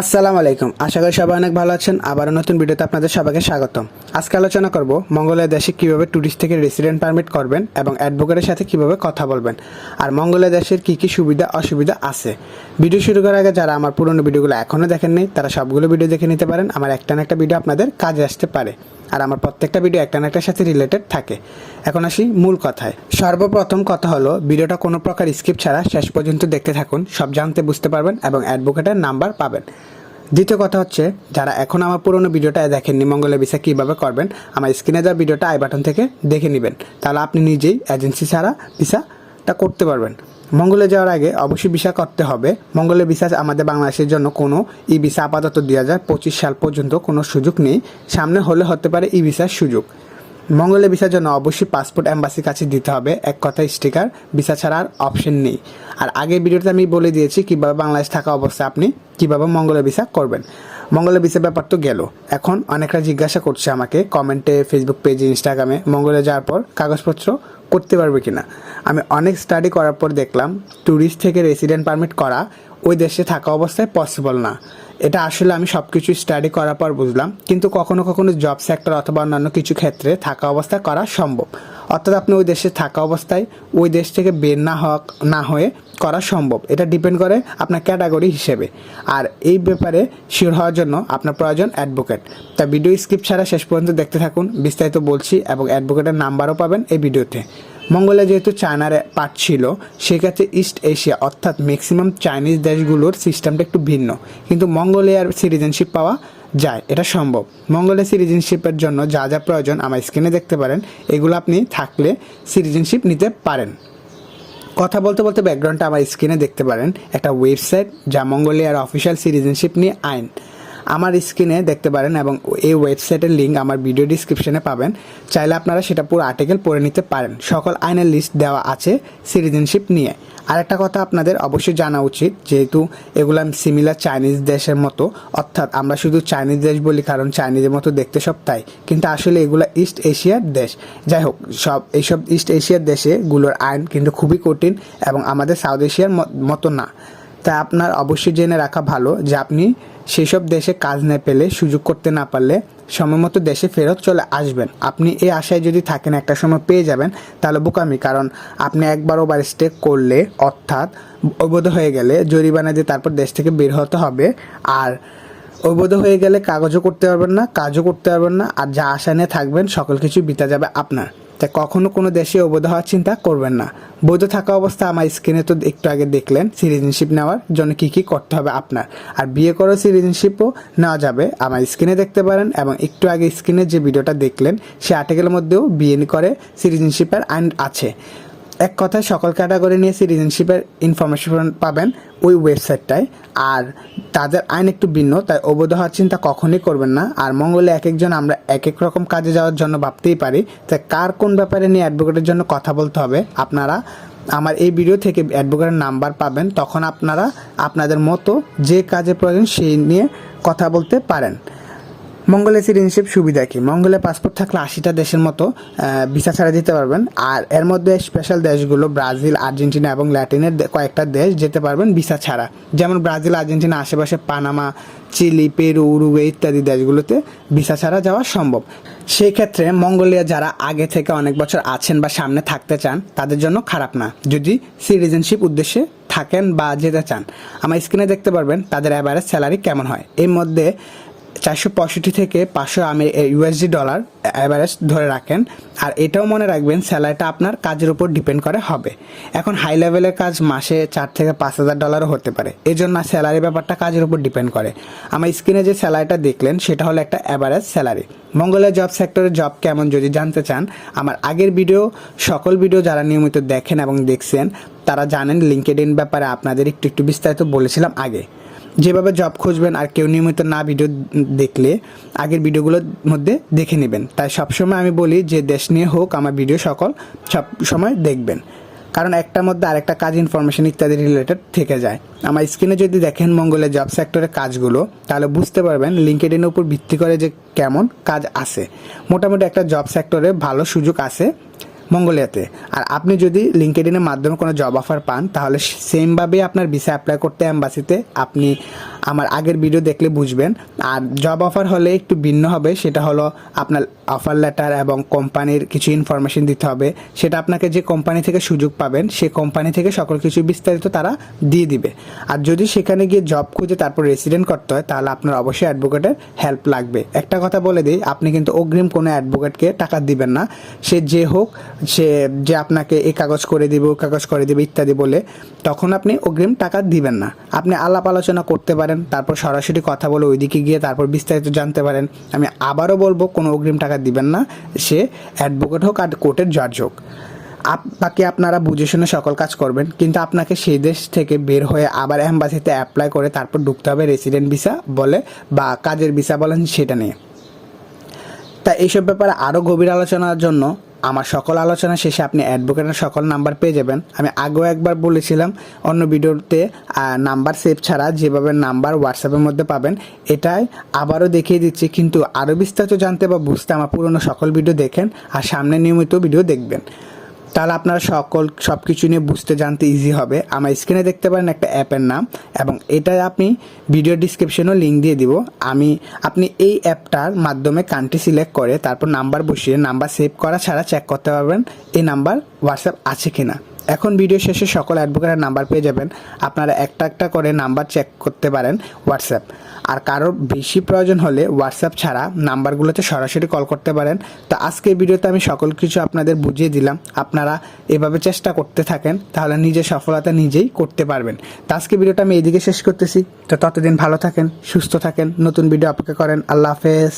আসসালামু আলাইকুম। আশা করি সবাই অনেক ভালো আছেন। আবার নতুন ভিডিওতে আপনাদের সবাইকে স্বাগতম। আজকে আলোচনা করব মঙ্গলের দেশে কীভাবে ট্যুরিস্ট থেকে রেসিডেন্ট পারমিট করবেন এবং অ্যাডভোকেটের সাথে কীভাবে কথা বলবেন। আর মঙ্গলের দেশের কি কি সুবিধা, অসুবিধা আছে? ভিডিও শুরু করার আগে যারা আমার পুরনো ভিডিওগুলো এখনও দেখেননি, তারা সবগুলো ভিডিও দেখে নিতে পারেন। আমার একটা না একটা ভিডিও আপনাদের কাজে আসতে পারে। আর আমার প্রত্যেকটা ভিডিও একটা না একটার সাথে রিলেটেড থাকে। এখন আসি মূল কথায়। সর্বপ্রথম কথা হলো ভিডিওটা কোনো প্রকার স্কিপ ছাড়া শেষ পর্যন্ত দেখতে থাকুন, সব জানতে বুঝতে পারবেন এবং অ্যাডভোকেটের নাম্বার পাবেন। দ্বিতীয় কথা হচ্ছে, যারা এখন আমার পুরনো ভিডিওটা দেখেননি, মঙ্গলের ভিসা কীভাবে করবেন, আমার স্ক্রিনে দেওয়া ভিডিওটা আই বাটন থেকে দেখে নেবেন। তাহলে আপনি নিজেই এজেন্সি ছাড়া ভিসাটা করতে পারবেন। মঙ্গলে যাওয়ার আগে অবশ্যই ভিসা করতে হবে। মঙ্গলের ভিসা আমাদের বাংলাদেশের জন্য কোনো ই ভিসা আপাতত দুই হাজার পঁচিশ সাল পর্যন্ত কোনো সুযোগ নেই। সামনে হলে হতে পারে ই ভিসার সুযোগ। মঙ্গলে ভিসার জন্য অবশ্যই পাসপোর্ট অ্যাম্বাসির কাছে দিতে হবে। এক কথায় স্টিকার, ভিসা ছাড়া আর অপশন নেই। আর আগের ভিডিওতে আমি বলে দিয়েছি কীভাবে বাংলাদেশ থাকা অবস্থায় আপনি কীভাবে মঙ্গলের ভিসা করবেন। মঙ্গলের ভিসার ব্যাপার তো গেল। এখন অনেকরা জিজ্ঞাসা করছে আমাকে, কমেন্টে ফেসবুক পেজে ইনস্টাগ্রামে মঙ্গলে যাওয়ার পর কাগজপত্র করতে পারবে কিনা। আমি অনেক স্টাডি করার পর দেখলাম ট্যুরিস্ট থেকে রেসিডেন্ট পারমিট করা ওই দেশে থাকা অবস্থায় পসিবল না। এটা আসলে আমি সব কিছু স্টাডি করার পর বুঝলাম, কিন্তু কখনো কখনো জব সেক্টর অথবা অন্যান্য কিছু ক্ষেত্রে থাকা অবস্থায় করা সম্ভব। অর্থাৎ আপনি ওই দেশে থাকা অবস্থায় ওই দেশ থেকে বের না হওয়া, না হয়ে করা সম্ভব। এটা ডিপেন্ড করে আপনার ক্যাটাগরি হিসেবে। আর এই ব্যাপারে শিওর হওয়ার জন্য আপনার প্রয়োজন অ্যাডভোকেট তা ভিডিও স্কিপ ছাড়া শেষ পর্যন্ত দেখতে থাকুন। বিস্তারিত বলছি এবং অ্যাডভোকেটের নাম্বারও পাবেন এই ভিডিওতে মঙ্গলে যেহেতু চায়নার পার্ট ছিল, সেক্ষেত্রে ইস্ট এশিয়া অর্থাৎ ম্যাক্সিমাম চাইনিজ দেশগুলোর সিস্টেমটা একটু ভিন্ন। কিন্তু মঙ্গোলিয়ার সিটিজেনশিপ পাওয়া যায়, এটা সম্ভব। মঙ্গলের সিটিজেনশিপের জন্য যা যা প্রয়োজন আমার স্ক্রিনে দেখতে পারেন, এগুলো আপনি থাকলে সিটিজেনশিপ নিতে পারেন। কথা বলতে বলতে ব্যাকগ্রাউন্ডটা আমার স্ক্রিনে দেখতে পারেন, একটা ওয়েবসাইট যা মঙ্গোলিয়ার অফিসিয়াল সিটিজেনশিপ নিয়ে আইন। আমার স্ক্রিনে দেখতে পারেন এবং এই ওয়েবসাইটের লিঙ্ক আমার ভিডিও ডিসক্রিপশনে পাবেন। চাইলে আপনারা সেটা পুরো আর্টিকেল পড়ে নিতে পারেন। সকল আইনের লিস্ট দেওয়া আছে সিটিজেনশিপ নিয়ে। আরেকটা কথা আপনাদের অবশ্যই জানা উচিত, যেহেতু এগুলো সিমিলার চাইনিজ দেশের মতো, অর্থাৎ আমরা শুধু চাইনিজ দেশ বলি, কারণ চাইনিজের মতো দেখতে সব তাই। কিন্তু আসলে এগুলো ইস্ট এশিয়ার দেশ। যাই হোক, সব, এইসব ইস্ট এশিয়ার দেশেগুলোর আইন কিন্তু খুবই কঠিন এবং আমাদের সাউথ এশিয়ার মতো না। তাই আপনার অবশ্যই জেনে রাখা ভালো যে আপনি সেই সব দেশে কাজ না পেলে, সুযোগ করতে না পারলে সময় মতো দেশে ফেরত চলে আসবেন। আপনি এই আশায় যদি থাকেন, একটা সময় পেয়ে যাবেন, তাহলে বোকামি। কারণ আপনি একবার ওভার স্টে করলে, অর্থাৎ অবৈধ হয়ে গেলে জরিমানা দিয়ে তারপর দেশ থেকে বের হতে হবে। আর অবৈধ হয়ে গেলে কাগজও করতে পারবেন না, কাজও করতে পারবেন না। আর যা আশা নিয়ে থাকবেন, সকল কিছু বিতা যাবে আপনার। তাই কখনো কোনো দেশে অবৈধ হওয়ার চিন্তা করবেন না। বৈধ থাকা অবস্থা আমার স্ক্রিনে তো একটু আগে দেখলেন, সিটিজেনশিপ নেওয়ার জন্য কি কি করতে হবে আপনার। আর বিয়ে করো সিটিজেনশিপও নেওয়া যাবে। আমার স্ক্রিনে দেখতে পারেন এবং একটু আগে স্ক্রিনে যে ভিডিওটা দেখলেন, সে আর্টিকেলের মধ্যেও বিয়ে করে সিটিজেনশিপের আইন আছে। এক কথায় সকল ক্যাটাগরি নিয়ে সিটিজেনশিপের ইনফরমেশন পাবেন ওই ওয়েবসাইটটায় আর তাদের আইন একটু ভিন্ন, তাই অবৈধ হওয়ার চিন্তা কখনই করবেন না। আর মঙ্গলে এক একজন আমরা এক এক রকম কাজে যাওয়ার জন্য ভাবতেই পারি, তাই কার কোন ব্যাপারে নিয়ে অ্যাডভোকেটের জন্য কথা বলতে হবে, আপনারা আমার এই ভিডিও থেকে অ্যাডভোকেটের নাম্বার পাবেন, তখন আপনারা আপনাদের মতো যে কাজে প্রয়োজন সেই নিয়ে কথা বলতে পারেন। মঙ্গলে সিটিজেনশিপ সুবিধা কি? মঙ্গলে পাসপোর্ট থাকলে আশিটা দেশের মতো ভিসা ছাড়া দিতে পারবেন। আর এর মধ্যে স্পেশাল দেশগুলো ব্রাজিল, আর্জেন্টিনা এবং ল্যাটিনের কয়েকটা দেশ যেতে পারবেন ভিসা ছাড়া। যেমন ব্রাজিল, আর্জেন্টিনা আশেপাশে পানামা, চিলি, পেরু, উরুগুয়ে ইত্যাদি দেশগুলোতে ভিসা ছাড়া যাওয়া সম্ভব। সেই ক্ষেত্রে মঙ্গোলিয়া যারা আগে থেকে অনেক বছর আছেন বা সামনে থাকতে চান, তাদের জন্য খারাপ না। যদি সিটিজেনশিপ উদ্দেশ্যে থাকেন বা যেতে চান, আমার স্ক্রিনে দেখতে পারবেন তাদের অ্যাভারেজ স্যালারি কেমন হয়। এর মধ্যে চারশো পঁয়ষট্টি থেকে পাঁচশো আমি ইউএসডি ডলার অ্যাভারেজ ধরে রাখেন। আর এটাও মনে রাখবেন, স্যালারিটা আপনার কাজের উপর ডিপেন্ড করে, হবে। এখন হাই লেভেলের কাজ মাসে চার থেকে পাঁচ হাজার ডলারও হতে পারে। এই জন্য স্যালারি ব্যাপারটা কাজের উপর ডিপেন্ড করে। আমার স্ক্রিনে যে স্যালারিটা দেখলেন, সেটা হলো একটা অ্যাভারেজ স্যালারি মঙ্গলের জব সেক্টরে জব কেমন, যদি জানতে চান, আমার আগের ভিডিও সকল ভিডিও যারা নিয়মিত দেখেন এবং দেখছেন, তারা জানেন লিঙ্কেড ইন ব্যাপারে আপনাদের একটু একটু বিস্তারিত বলেছিলাম আগে। যেভাবে জব খুঁজবেন আর কেউ নিয়মিত না ভিডিও দেখলে, আগের ভিডিওগুলোর মধ্যে দেখে নেবেন। তাই সবসময় আমি বলি যে, দেশ নিয়ে হোক, আমার ভিডিও সকল সব সময় দেখবেন। কারণ একটার মধ্যে আরেকটা কাজ ইনফরমেশন ইত্যাদি রিলেটেড থেকে যায়। আমার স্ক্রিনে যদি দেখেন মঙ্গলের জব সেক্টরের কাজগুলো, তাহলে বুঝতে পারবেন লিঙ্কেড লিঙ্কেডিনের উপর ভিত্তি করে যে কেমন কাজ আছে। মোটামুটি একটা জব সেক্টরে ভালো সুযোগ আছে। মঙ্গোলিয়াতে। আর আপনি যদি লিঙ্কেডিনের মাধ্যমে কোনো জব অফার পান, তাহলে সেমভাবেই আপনার ভিসা অ্যাপ্লাই করতে অ্যাম্বাসিতে আপনি আমার আগের ভিডিও দেখলে বুঝবেন। আর জব অফার হলে একটু ভিন্ন হবে, সেটা হলো আপনার অফার লেটার এবং কোম্পানির কিছু ইনফরমেশন দিতে হবে। সেটা আপনাকে যে কোম্পানি থেকে সুযোগ পাবেন সেই কোম্পানি থেকে সকল কিছু বিস্তারিত তারা দিয়ে দিবে। আর যদি সেখানে গিয়ে জব খুঁজে তারপর রেসিডেন্ট করতে হয়, তাহলে আপনার অবশ্যই অ্যাডভোকেটের হেল্প লাগবে। একটা কথা বলে দিই, আপনি কিন্তু অগ্রিম কোনো অ্যাডভোকেটকে টাকা দিবেন না। সে যে হোক, সে যে আপনাকে এই কাগজ করে দিবে, ও কাগজ করে দিবে ইত্যাদি বলে, তখন আপনি অগ্রিম টাকা দিবেন না। আপনি আলাপ আলোচনা করতে পারেন তারপর সরাসরি কথা বলে ওইদিকে গিয়ে তারপর বিস্তারিত জানতে পারেন। আমি আবারও বলব, কোনো অগ্রিম টাকা দিবেন না। সে অ্যাডভোকেট হোক আর কোর্টের জজ হোক। বাকি আপনারা বুঝে শুনে সকল কাজ করবেন। কিন্তু আপনাকে সেই দেশ থেকে বের হয়ে আবার অ্যাম্বাসিতে অ্যাপ্লাই করে তারপর ঢুকতে হবে রেসিডেন্ট ভিসা বলে বা কাজের ভিসা বলেন সেটা নিয়ে। তা এইসব ব্যাপারে আরও গভীর আলোচনার জন্য আমার সকল আলোচনা শেষে আপনি অ্যাডভোকেটের সকল নাম্বার পেয়ে যাবেন। আমি আগেও একবার বলেছিলাম, অন্য ভিডিওতে নাম্বার সেভ ছাড়া যেভাবে নাম্বার হোয়াটসঅ্যাপের মধ্যে পাবেন, এটাই আবারও দেখিয়ে দিচ্ছি। কিন্তু আরও বিস্তারিত জানতে বা বুঝতে আমার পুরনো সকল ভিডিও দেখেন আর সামনে নিয়মিত ভিডিও দেখবেন। তাহলে আপনারা সকল সব কিছু নিয়ে বুঝতে, জানতে ইজি হবে। আমার স্ক্রিনে দেখতে পারেন একটা অ্যাপের নাম এবং এটা আপনি ভিডিও ডিসক্রিপশনেও লিঙ্ক দিয়ে দিব। আমি, আপনি এই অ্যাপটার মাধ্যমে কান্ট্রি সিলেক্ট করে তারপর নাম্বার বসিয়ে নাম্বার সেভ করা ছাড়া চেক করতে পারবেন। এই নাম্বার হোয়াটসঅ্যাপ আছে কিনা। এখন ভিডিও শেষে সকল অ্যাডভোকেটের নাম্বার পেয়ে যাবেন। আপনারা একটা একটা করে নাম্বার চেক করতে পারেন হোয়াটসঅ্যাপ আর কারোর বেশি প্রয়োজন হলে হোয়াটসঅ্যাপ ছাড়া নাম্বারগুলোতে সরাসরি কল করতে পারেন। তো আজকের ভিডিওতে আমি সকল কিছু আপনাদের বুঝিয়ে দিলাম। আপনারা এভাবে চেষ্টা করতে থাকেন, তাহলে নিজের সফলতা নিজেই করতে পারবেন। তো আজকে ভিডিওটা আমি এইদিকে শেষ করতেছি। তো ততদিন ভালো থাকেন, সুস্থ থাকেন। নতুন ভিডিও অপেক্ষা করেন। আল্লাহ হাফেজ।